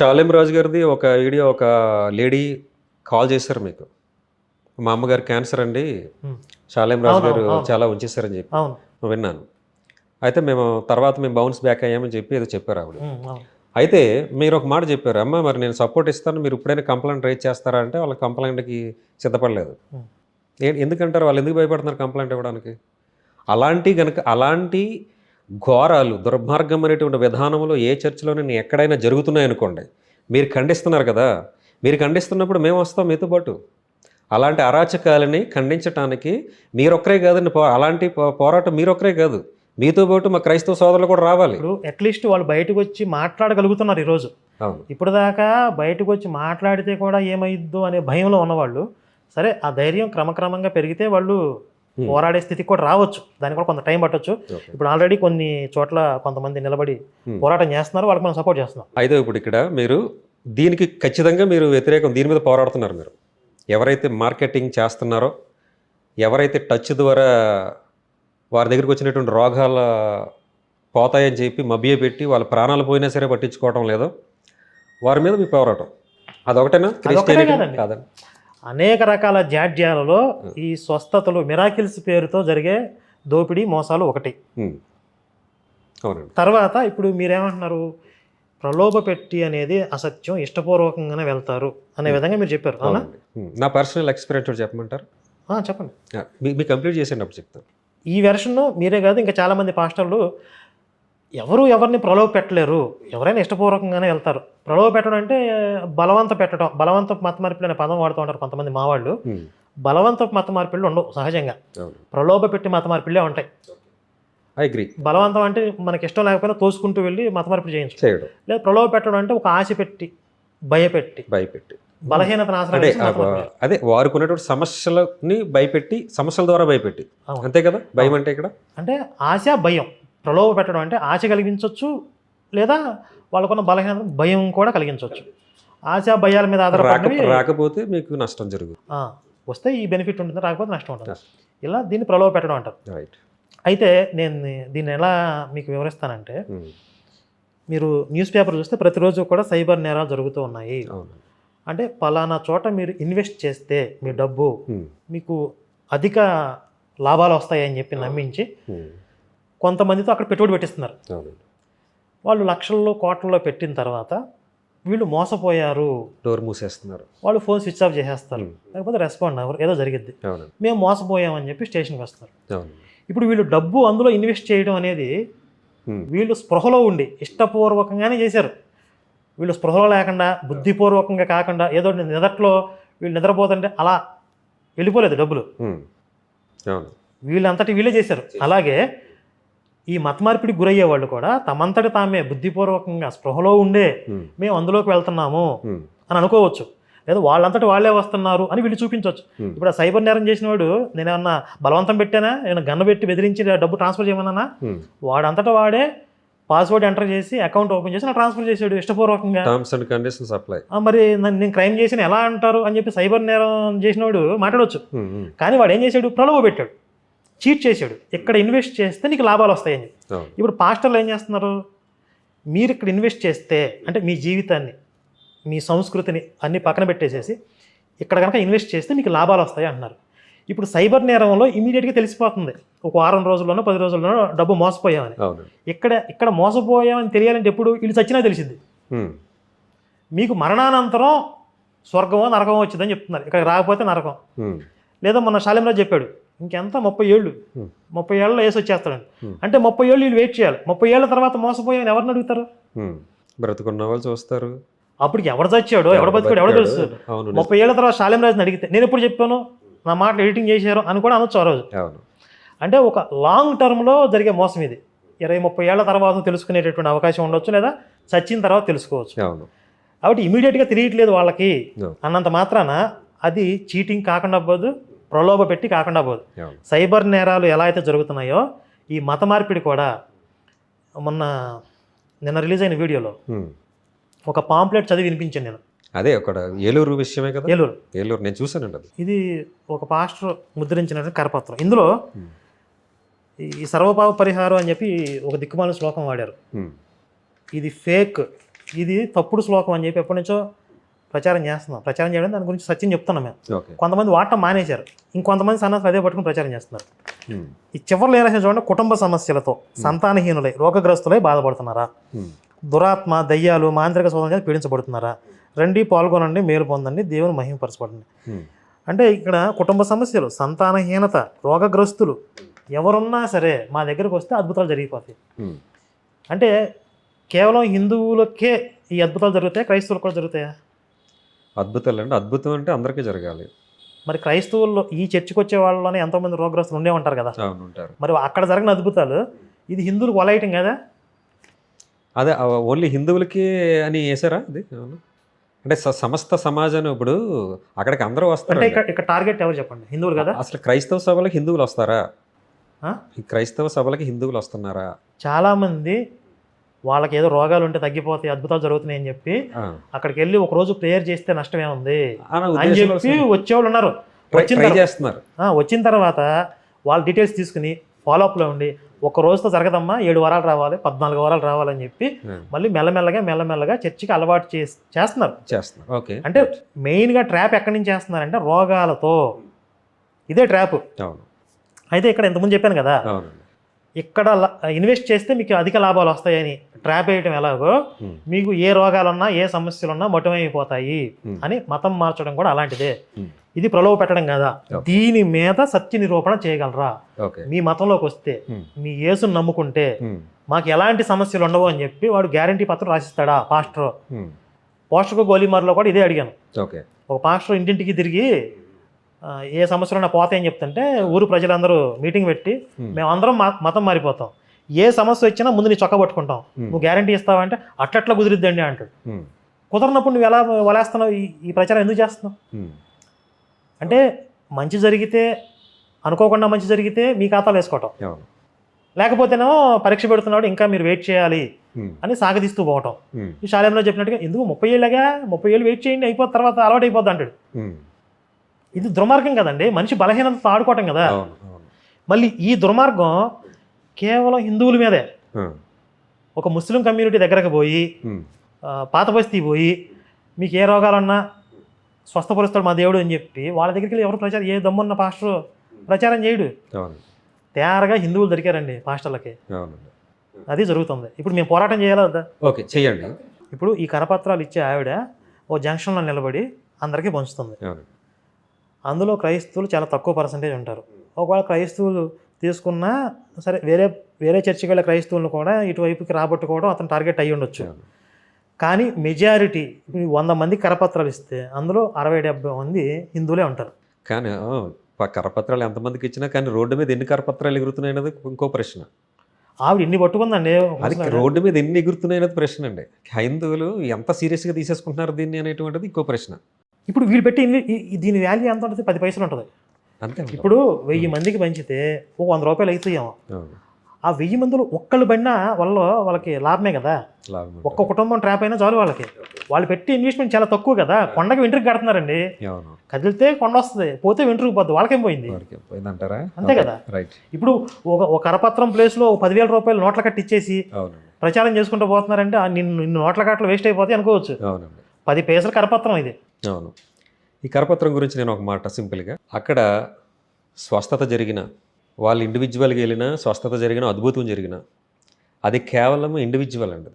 షాలేం రాజు గారిది ఒక వీడియో ఒక లేడీ కాల్ చేశారు మీకు. మా అమ్మగారు క్యాన్సర్ అండి. షాలేం రాజు గారు. చాలా ఉంచేశారని చెప్పి విన్నాను. అయితే మేము తర్వాత మేము బౌన్స్ బ్యాక్ అయ్యామని చెప్పి ఏదో చెప్పారు ఆవిడ. అయితే మీరు ఒక మాట చెప్పారు అమ్మ మరి నేను సపోర్ట్ ఇస్తాను మీరు ఇప్పుడైనా కంప్లైంట్ రైజ్ చేస్తారా? అంటే వాళ్ళ కంప్లైంట్కి సిద్ధపడలేదు. ఎందుకంటారు? వాళ్ళు ఎందుకు భయపడుతున్నారు కంప్లైంట్ ఇవ్వడానికి? అలాంటి గనుక అలాంటి ఘోరాలు దుర్మార్గం అనేటువంటి విధానంలో ఏ చర్చిలోనే ఎక్కడైనా జరుగుతున్నాయి అనుకోండి మీరు ఖండిస్తున్నారు కదా మీరు ఖండిస్తున్నప్పుడు మేము వస్తాం మీతో పాటు. అలాంటి అరాచకాలని ఖండించడానికి మీరొక్కరే కాదండి పో అలాంటి పో- పోరాటం మీరొక్కరే కాదు. మీతో పాటు మా క్రైస్తవ సోదరులు కూడా రావాలి. ఇప్పుడు అట్లీస్ట్ వాళ్ళు బయటకు వచ్చి మాట్లాడగలుగుతున్నారు ఈరోజు. అవును. ఇప్పుడు దాకా బయటకు వచ్చి మాట్లాడితే కూడా ఏమైద్దో అనే భయంలో ఉన్నవాళ్ళు సరే ఆ ధైర్యం క్రమక్రమంగా పెరిగితే వాళ్ళు. పోరాడే స్థితికి కూడా రావచ్చు. దానికి కూడా కొంత టైం పట్టొచ్చు. ఇప్పుడు ఆల్రెడీ కొన్ని చోట్ల కొంతమంది నిలబడి. పోరాటం చేస్తున్నారు. వాళ్ళకి మనం సపోర్ట్ చేస్తున్నాం. అయితే ఇప్పుడు ఇక్కడ మీరు దీనికి ఖచ్చితంగా మీరు వ్యతిరేకం దీని మీద పోరాడుతున్నారు మీరు. ఎవరైతే మార్కెటింగ్ చేస్తున్నారో ఎవరైతే టచ్ ద్వారా వారి దగ్గరికి వచ్చినటువంటి రోగాల పోతాయని చెప్పి మభ్యపెట్టి వాళ్ళ ప్రాణాలు పోయినా సరే పట్టించుకోవడం లేదో. వారి మీద మీ పోరాటం. అదొకటేనా? కాదండి. అనేక రకాల జాడ్యాలలో ఈ స్వస్థతలు మిరాకిల్స్ పేరుతో జరిగే దోపిడీ మోసాలు ఒకటి. తర్వాత ఇప్పుడు మీరేమంటున్నారు? ప్రలోభ పెట్టి అనేది అసత్యం ఇష్టపూర్వకంగానే వెళ్తారు అనే విధంగా మీరు చెప్పారు అవునా. నా పర్సనల్ ఎక్స్పీరియన్స్ కూడా చెప్పమంటారు? చెప్పండి. మీ కంప్లీట్ చేసేయండి అప్పుడు చెప్తాను. ఈ వెర్షన్ మీరే కాదు ఇంకా చాలామంది పాస్టర్లు ఎవరు ఎవరిని ప్రలోభ పెట్టలేరు ఎవరైనా ఇష్టపూర్వకంగానే వెళ్తారు. ప్రలోభ పెట్టడం అంటే బలవంత పెట్టడం. బలవంత మత మార్పిడి అనే పదం వాడుతూ ఉంటారు కొంతమంది మావాళ్ళు. బలవంత మత మార్పిళ్ళు ఉండవు సహజంగా. ప్రలోభ పెట్టి మత మార్పిళ్ళే ఉంటాయి. ఐ అగ్రి బలవంతం అంటే మనకి ఇష్టం లేకపోయినా తోసుకుంటూ వెళ్ళి మత మార్పిడి చేయించు చేయడం. లేదా ప్రలోభ పెట్టడం అంటే ఒక ఆశ పెట్టి భయపెట్టి. భయపెట్టి. బలహీనతను ఆశ్రయం అదే వారికి ఉన్నటువంటి సమస్యలని భయపెట్టి సమస్యల ద్వారా భయపెట్టి. అంతే కదా? భయం అంటే ఇక్కడ? అంటే ఆశ భయం. ప్రలోభ పెట్టడం అంటే ఆశ కలిగించవచ్చు లేదా వాళ్ళకున్న బలహీనత భయం కూడా కలిగించవచ్చు ఆశ భయాల మీద ఆధారపడి రాకపోతే మీకు నష్టం జరుగుతుంది. వస్తే ఈ బెనిఫిట్ ఉంటుంది రాకపోతే నష్టం ఉంటుంది. ఇలా దీన్ని ప్రలోభ పెట్టడం అంటారు. రైట్ అయితే నేను దీన్ని ఎలా మీకు వివరిస్తానంటే మీరు న్యూస్ పేపర్ చూస్తే ప్రతిరోజు కూడా సైబర్ నేరాలు జరుగుతూ ఉన్నాయి. అంటే పలానా చోట మీరు ఇన్వెస్ట్ చేస్తే మీ డబ్బు ఉమ్, మీకు అధిక లాభాలు వస్తాయని చెప్పి నమ్మించి ఉమ్, కొంతమందితో అక్కడ పెట్టుబడి పెట్టిస్తున్నారు. వాళ్ళు లక్షల్లో కోట్లలో పెట్టిన తర్వాత వీళ్ళు మోసపోయారు. డోర్ మూసేస్తున్నారు. వాళ్ళు ఫోన్ స్విచ్ ఆఫ్ చేసేస్తారు. లేకపోతే రెస్పాండ్ అవ్వరు. ఏదో జరిగిద్ది. అవునండి. మేము మోసపోయామని చెప్పి స్టేషన్కి వస్తారు. ఇప్పుడు వీళ్ళు డబ్బు అందులో ఇన్వెస్ట్ చేయడం అనేది వీళ్ళు స్పృహలో ఉండి ఇష్టపూర్వకంగానే చేశారు. వీళ్ళు స్పృహలో లేకుండా బుద్ధిపూర్వకంగా కాకుండా ఏదో నిదట్లో వీళ్ళు నిద్రపోతుంటే అలా వెళ్ళిపోలేదు డబ్బులు. వీళ్ళంతటి వీళ్ళే చేశారు. అలాగే ఈ మత మార్పిడికి గురయ్యే వాళ్ళు కూడా తమంతటి తామే బుద్ధిపూర్వకంగా స్పృహలో ఉండే మేము అందులోకి వెళ్తున్నాము అని అనుకోవచ్చు. లేదా వాళ్ళంతటి వాళ్ళే వస్తున్నారు అని వీళ్ళు చూపించవచ్చు. ఇప్పుడు ఆ సైబర్ నేరం చేసిన వాడు నేను ఏమన్నా బలవంతం పెట్టానా? నేను గన్ను పెట్టి బెదిరించి డబ్బు ట్రాన్స్ఫర్ చేయమన్నా ఉమ్. వాడంతటా వాడే పాస్వర్డ్ ఎంటర్ చేసి అకౌంట్ ఓపెన్ చేసి ట్రాన్స్ఫర్ చేసాడు ఇష్టపూర్వకంగా. Terms and conditions apply. మరి నన్ను నేను క్రైమ్ చేసిన ఎలా అంటారు అని చెప్పి సైబర్ నేరం చేసినవాడు మాట్లాడవచ్చు ఉమ్, ఉమ్, కానీ వాడు ఏం చేశాడు ప్రలోభ పెట్టాడు. చీట్ చేశాడు. ఇక్కడ ఇన్వెస్ట్ చేస్తే నీకు లాభాలు వస్తాయని ఇప్పుడు పాస్టర్లు ఏం చేస్తున్నారు? మీరు ఇక్కడ ఇన్వెస్ట్ చేస్తే అంటే మీ జీవితాన్ని మీ సంస్కృతిని అన్ని పక్కన పెట్టేసేసి ఇక్కడ కనుక ఇన్వెస్ట్ చేస్తే మీకు లాభాలు వస్తాయి అంటున్నారు. ఇప్పుడు సైబర్ నేరంలో ఇమీడియట్గా తెలిసిపోతుంది. ఒక వారం రోజుల్లోనో పది రోజుల్లోనో డబ్బు మోసపోయామని. ఇక్కడ ఇక్కడ మోసపోయామని తెలియాలంటే ఎప్పుడు? వీళ్ళు చచ్చినా తెలిసింది మీకు మరణానంతరం స్వర్గమో నరకమో వచ్చిందని చెప్తున్నారు. ఇక్కడ రాకపోతే నరకం. లేదా మొన్న శాలింరాజు చెప్పాడు. ఇంకెంత? ముప్పై ఏళ్ళు. ముప్పై ఏళ్ళలో వేసి వచ్చేస్తాడండి. అంటే ముప్పై ఏళ్ళు వీళ్ళు వెయిట్ చేయాలి. ముప్పై ఏళ్ళ తర్వాత మోసపోయామని ఎవరిని అడుగుతారు. బ్రతుకున్న వాళ్ళు చూస్తారు. అప్పటికి ఎవరు చచ్చాడో? ఎవడు బతికాడు? ఎవడో తెలుసు. ముప్పై ఏళ్ళ తర్వాత శాలింరాజుని అడిగితే నేను ఎప్పుడు చెప్పాను? నా మాటలు ఎడిటింగ్ చేశారు? అని కూడా అనొచ్చు ఆ రోజు. అంటే ఒక లాంగ్ టర్మ్లో జరిగే మోసం ఇది. ఇరవై ముప్పై ఏళ్ళ తర్వాత తెలుసుకునేటటువంటి అవకాశం ఉండొచ్చు లేదా చచ్చిన తర్వాత తెలుసుకోవచ్చు. కాబట్టి ఇమీడియట్గా తెలియట్లేదు వాళ్ళకి. అన్నంత మాత్రాన అది చీటింగ్ కాకుండా పోదు ప్రలోభ పెట్టి కాకుండా పోదు. సైబర్ నేరాలు ఎలా అయితే జరుగుతున్నాయో ఈ మత మార్పిడి కూడా మొన్న నిన్న రిలీజ్ అయిన వీడియోలో ఉమ్. ఒక పాంప్లెట్ చదివి వినిపించాను నేను. అదే ఒక ఏలూరు విషయమే కదా? ఏలూరు. ఏలూరు నేను చూసానండి అది. ఇది ఒక పాస్టర్ ముద్రించిన కరపత్రం. ఇందులో Hmm. ఈ సర్వపావ పరిహారం అని చెప్పి ఒక దిక్కుమాల శ్లోకం వాడారు. ఉమ్. ఇది ఫేక్ ఇది తప్పుడు శ్లోకం అని చెప్పి ఎప్పటి నుంచో ప్రచారం చేస్తున్నాం. ప్రచారం చేయడం దాని గురించి సత్యం చెప్తున్నాం మేము. కొంతమంది వాడటం మానేశారు. ఇంకొంతమంది సన్నాసులు అదే పట్టుకుని ప్రచారం చేస్తున్నారు. ఈ చివరిలో ఏం రాసిన చూడండి కుటుంబ సమస్యలతో సంతానహీనులై రోగగ్రస్తులై బాధపడుతున్నారా? దురాత్మ దయ్యాలు మాంత్రిక శోధన చేత పీడించబడుతున్నారా? రండి పాల్గొనండి మేలు పొందండి దేవుని మహిమపరచబడండి అంటే ఇక్కడ కుటుంబ సమస్యలు సంతానహీనత రోగగ్రస్తులు ఎవరున్నా సరే మా దగ్గరకు వస్తే అద్భుతాలు జరిగిపోతాయి. అంటే కేవలం హిందువులకే ఈ అద్భుతాలు జరుగుతాయి? క్రైస్తవులకు కూడా జరుగుతాయా? అద్భుతాలు అంటే అద్భుతం అంటే అందరికీ జరగాలి. మరి క్రైస్తవుల్లో ఈ చర్చికి వచ్చే వాళ్ళలోనే ఎంతోమంది రోగగ్రస్తులు ఉండే ఉంటారు కదా? అవును ఉంటారు. మరి అక్కడ జరిగిన అద్భుతాలు ఇది హిందువులకు వలయటం కదా? అదే ఓన్లీ హిందువులకి అని వేసారా అది అంటే సమస్త సమాజం ఇప్పుడు అక్కడికి అందరూ వస్తారు అంటే ఇక్కడ టార్గెట్ ఎవరు చెప్పండి? హిందువులు కదా? అసలు క్రైస్తవ సభలకు హిందువులు వస్తారా? క్రైస్తవ సభలకి హిందువులు వస్తున్నారా? చాలామంది వాళ్ళకి ఏదో రోగాలు ఉంటే తగ్గిపోతాయి అద్భుతాలు జరుగుతున్నాయి అని చెప్పి. అక్కడికి వెళ్ళి ఒక రోజు ప్రేయర్ చేస్తే నష్టం ఏముంది అన్న అని చెప్పి వచ్చేవాళ్ళు ఉన్నారు వచ్చిన వచ్చిన తర్వాత వాళ్ళ డీటెయిల్స్ తీసుకుని ఫాలోఅప్లో ఉండి ఒక రోజుతో జరగదమ్మా ఏడు వారాలు రావాలి పద్నాలుగు వారాలు రావాలని చెప్పి మళ్ళీ మెల్లమెల్లగా మెల్లమెల్లగా చర్చికి అలవాటు చేసి చేస్తున్నారు. చేస్తున్నారు. ఓకే. అంటే మెయిన్గా ట్రాప్ ఎక్కడి నుంచి చేస్తున్నారంటే రోగాలతో. ఇదే ట్రాప్. అయితే ఇక్కడ ఇంతకుముందు చెప్పాను కదా ఇక్కడ ఇన్వెస్ట్ చేస్తే మీకు అధిక లాభాలు వస్తాయని. ట్రాప్ వేయటం ఎలాగో మీకు ఏ రోగాలున్నా ఏ సమస్యలున్నా మొట్టమైపోతాయి ఉమ్, అని మతం మార్చడం కూడా అలాంటిదే. ఇది ప్రలోభ పెట్టడం కదా. దీని మీద సత్య నిరూపణ చేయగలరా మీ మతంలోకి వస్తే మీ యేసుని నమ్ముకుంటే మాకు ఎలాంటి సమస్యలు ఉండవు అని చెప్పి వాడు గ్యారంటీ పత్రం రాసిస్తాడా పాస్టర్? పోస్టర్కు గోలీమార్లో కూడా ఇదే అడిగాను. ఒక పాస్టర్ ఇంటింటికి తిరిగి ఏ సమస్యలు ఉన్నా పోతాయని చెప్తుంటే ఊరు ప్రజలందరూ మీటింగ్ పెట్టి మేమందరం మా- మతం మారిపోతాం. ఏ సమస్య వచ్చినా ముందు నీ చొక్క పట్టుకుంటాం. ఉమ్, నువ్వు గ్యారంటీ ఇస్తావంటే అట్లట్లా కుదిరిద్దండి అంటాడు. కుదరనప్పుడు నువ్వు ఎలా వలేస్తున్నావు? ఈ ప్రచారం ఎందుకు చేస్తున్నావు? అంటే మంచి జరిగితే అనుకోకుండా మంచి జరిగితే మీ ఖాతాలో వేసుకోవటం. లేకపోతేనేమో పరీక్ష పెడుతున్నాడు ఇంకా మీరు వెయిట్ చేయాలి అని సాగదీస్తూ పోవటం. ఈ శాలెంలో చెప్పినట్టుగా ఎందుకు ముప్పై ఏళ్ళగా? ముప్పై ఏళ్ళు వెయిట్ చేయండి అయిపోతే తర్వాత అలవాటు అయిపోద్ది అంటాడు. ఇది దుర్మార్గం కదండి. మనిషి బలహీనతతో ఆడుకోవటం కదా. మళ్ళీ ఈ దుర్మార్గం కేవలం హిందువుల మీదే. ఒక ముస్లిం కమ్యూనిటీ దగ్గరకు పోయి పాత బస్తీ పోయి మీకు ఏ రోగాలున్నా స్వస్థపరుస్తాడు మా దేవుడు అని చెప్పి వాళ్ళ దగ్గరికి వెళ్ళి ఎవరు ప్రచారం ఏ దమ్మున్న పాస్టర్ ప్రచారం చేయడు. తయారుగా హిందువులు దొరికారండి పాస్టర్లకి. అది జరుగుతుంది. ఇప్పుడు మేము పోరాటం చేయాలా వద్దా? ఓకే చెయ్యండి ఇప్పుడు ఈ కరపత్రాలు ఇచ్చే ఆవిడ ఓ జంక్షన్లో నిలబడి అందరికీ పంచుతుంది. అందులో క్రైస్తవులు చాలా తక్కువ పర్సంటేజ్ ఉంటారు. ఒకవేళ క్రైస్తవులు తీసుకున్నా సరే వేరే వేరే చర్చికి వెళ్ళే క్రైస్తవులను కూడా ఇటువైపుకి రాబట్టుకోవడం అతను టార్గెట్ అయ్యి ఉండొచ్చు. కానీ మెజారిటీ వంద మంది కరపత్రాలు ఇస్తే అందులో అరవై డెబ్బై మంది హిందువులే ఉంటారు. కానీ కరపత్రాలు ఎంతమందికి ఇచ్చినా కానీ రోడ్డు మీద ఎన్ని కరపత్రాలు ఎగురుతున్నాయి అనేది ఇంకో ప్రశ్న. ఆవిడ ఇన్ని పట్టుకుందండి. అది రోడ్డు మీద ఎన్ని ఎగురుతున్నాయి అనేది ప్రశ్న అండి. హైందువులు ఎంత సీరియస్గా తీసేసుకుంటున్నారు దీన్ని అనేటువంటిది ఇంకో ప్రశ్న. ఇప్పుడు వీళ్ళు పెట్టి దీని వాల్యూ ఎంత ఉంటుంది? పది పైసలు ఉంటుంది. అంతే. ఇప్పుడు వెయ్యి మందికి పంచితే ఒక వంద రూపాయలు అవుతాయేమో. ఆ వెయ్యి మందిలో ఒక్కళ్ళు పడినా వల్ల వాళ్ళకి లాభమే కదా. ఒక్క కుటుంబం ట్రాప్ అయినా చాలు వాళ్ళకి. వాళ్ళు పెట్టి ఇన్వెస్ట్మెంట్ చాలా తక్కువ కదా. కొండకి వెంట్రుకు కడుతున్నారండి. కదిలితే కొండ వస్తుంది పోతే వెంట్రుకు పోద్ది వాళ్ళకేం పోయింది? అంతే కదా. ఇప్పుడు ఒక ఒక కరపత్రం ప్లేస్లో ఒక పదివేల రూపాయలు నోట్ల కట్టి ఇచ్చేసి ప్రచారం చేసుకుంటూ పోతున్నారంటే నిన్ను నిన్ను నోట్ల కట్టలు వేస్ట్ అయిపోతాయి అనుకోవచ్చు. పది పైసలు కరపత్రం ఇది. అవును. ఈ కరపత్రం గురించి నేను ఒక మాట సింపుల్గా. అక్కడ స్వస్థత జరిగిన వాళ్ళు ఇండివిజువల్గా వెళ్ళిన స్వస్థత జరిగిన అద్భుతం జరిగిన అది కేవలం ఇండివిజువల్ అండి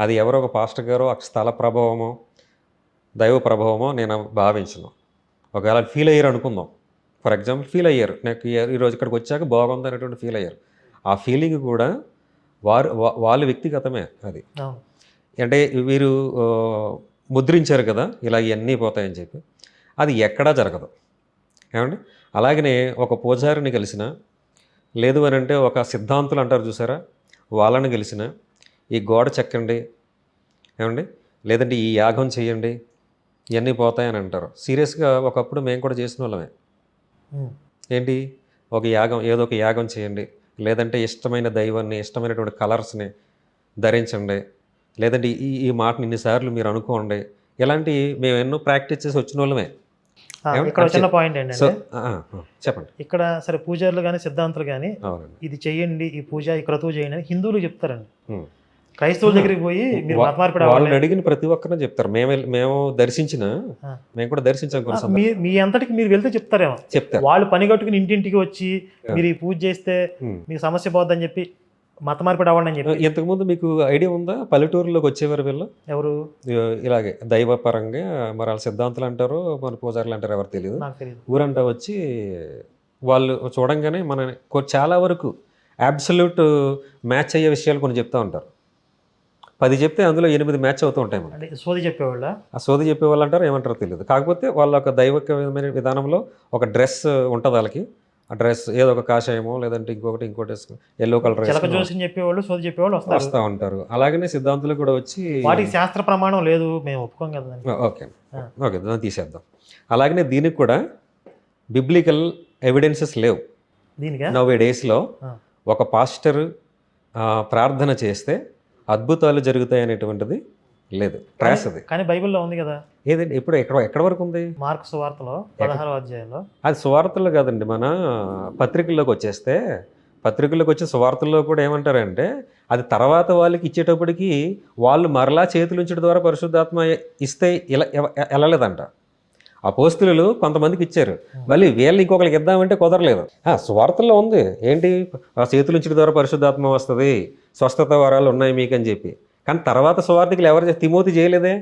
అది. ఎవరో ఒక పాస్టర్ గారో ఒక స్థల ప్రభావమో దైవ ప్రభావమో నేను భావించను. ఒకవేళ ఫీల్ అయ్యారు అనుకుందాం. ఫర్ ఎగ్జాంపుల్ ఫీల్ అయ్యారు. నాకు ఈ- ఈరోజు ఇక్కడికి వచ్చాక బాగుంది అనేటువంటి ఫీల్ అయ్యారు. ఆ ఫీలింగ్ కూడా వారు వాళ్ళ వ్యక్తిగతమే అది. అంటే వీరు ముద్రించారు కదా ఇలా ఇవన్నీ పోతాయని చెప్పి. అది ఎక్కడా జరగదు. ఏమండి? అలాగనే ఒక పూజారిని కలిసిన లేదు అని అంటే ఒక సిద్ధాంతులు అంటారు చూసారా? వాళ్ళని కలిసిన ఈ గోడ చెక్కండి ఏమండి? లేదంటే ఈ యాగం చేయండి ఇవన్నీ పోతాయని అంటారు. సీరియస్గా ఒకప్పుడు మేము కూడా చేసిన వాళ్ళమే. ఏంటి? ఒక యాగం ఏదో ఒక యాగం చేయండి లేదంటే ఇష్టమైన దైవాన్ని ఇష్టమైనటువంటి కలర్స్ని ధరించండి లేదంటే ఈ ఈ మాటని ఇన్నిసార్లు మీరు అనుకోండి ఇలాంటి మేము ఎన్నో ప్రాక్టీస్ చేసి వచ్చిన వాళ్ళమే? ఇక్కడ చిన్న పాయింట్ ఏంటంటే చెప్పండి ఇక్కడ సరే పూజారులు కానీ సిద్ధాంతులు కానీ ఇది చేయండి ఈ పూజ ఈ క్రతువు చేయండి అని హిందువులు చెప్తారండి క్రైస్తవుల దగ్గరికి పోయి మీరు వా- మత మార్పిడి వాళ్ళని. అడిగిన ప్రతి ఒక్కరిని చెప్తారు మేము మేము దర్శించిన. మేము కూడా దర్శించాం సందర్భాలు. మీ మీ అంతటికి మీరు వెళ్తే చెప్తారేమో చెప్తారు వాళ్ళు పని కట్టుకుని ఇంటింటికి వచ్చి మీరు ఈ పూజ చేస్తే. మీకు సమస్య పోద్దని చెప్పి మత మార్పిడి అవ్వండి అని చెప్పి. ఇంతకుముందు మీకు ఐడియా ఉందా? పల్లెటూరులోకి వచ్చేవారు వీళ్ళు? ఎవరు? ఇలాగే దైవ పరంగా మరి వాళ్ళ సిద్ధాంతులు అంటారు మన పూజారులు అంటారు ఎవరు తెలియదు ఊరంతా వచ్చి వాళ్ళు చూడంగానే మన చాలా వరకు అబ్సల్యూట్ మ్యాచ్ అయ్యే విషయాలు కొన్ని చెప్తా ఉంటారు. పది చెప్తే అందులో ఎనిమిది మ్యాచ్ అవుతూ ఉంటాయి అంటే సోది చెప్పేవాళ్ళ? ఆ సోది చెప్పే వాళ్ళు అంటారు ఏమంటారో తెలియదు కాకపోతే వాళ్ళ ఒక దైవకమైన విధానంలో ఒక డ్రెస్ ఉంటుంది వాళ్ళకి. ఆ డ్రెస్ ఏదో ఒక కాషాయమో లేదంటే ఇంకొకటి ఇంకోటి ఎల్లో కలర్ చిలక చెప్పేవాళ్ళు సోది చెప్పేవాళ్ళు వస్తారు వస్తూ ఉంటారు అలాగనే సిద్ధాంతులు కూడా వచ్చి వాటికి శాస్త్ర ప్రమాణం లేదు మేము ఒప్పుకోం కదా. ఓకే. ఓకే దాన్ని తీసేద్దాం అలాగనే దీనికి కూడా బిబ్లికల్ ఎవిడెన్సెస్ లేవు దీనికా నవ్ డేస్లో. ఒక పాస్టర్ ప్రార్థన చేస్తే అద్భుతాలు జరుగుతాయి అనేటువంటిది లేదు. ట్రాస్ అది కానీ బైబిల్లో ఉంది కదా. ఏదండి? ఇప్పుడు ఎక్కడ ఎక్కడ వరకు ఉంది? మార్క్స్ వార్తలో పదహారో అధ్యాయంలో. అది సువార్తల్లో కాదండి మన పత్రికల్లోకి వచ్చేస్తే. పత్రికల్లోకి వచ్చే సువార్తల్లో కూడా ఏమంటారంటే అది తర్వాత వాళ్ళకి ఇచ్చేటప్పటికి వాళ్ళు మరలా చేతులు ఉంచడం ద్వారా పరిశుద్ధాత్మ ఇస్తే ఇలా వెళ్ళలేదంట ఆ పోస్తులు కొంతమందికి ఇచ్చారు. మళ్ళీ వీళ్ళు ఇంకొకరికి ఇద్దామంటే కుదరలేదు. ఆ, సువార్తల్లో ఉంది. ఏంటి? ఆ చేతులు ఉంచడం ద్వారా పరిశుద్ధాత్మ వస్తుంది. స్వస్థత వరాలు ఉన్నాయి మీకు అని చెప్పి. కానీ తర్వాత సువార్థికులు ఎవరు తిమోతి చేయలేదే?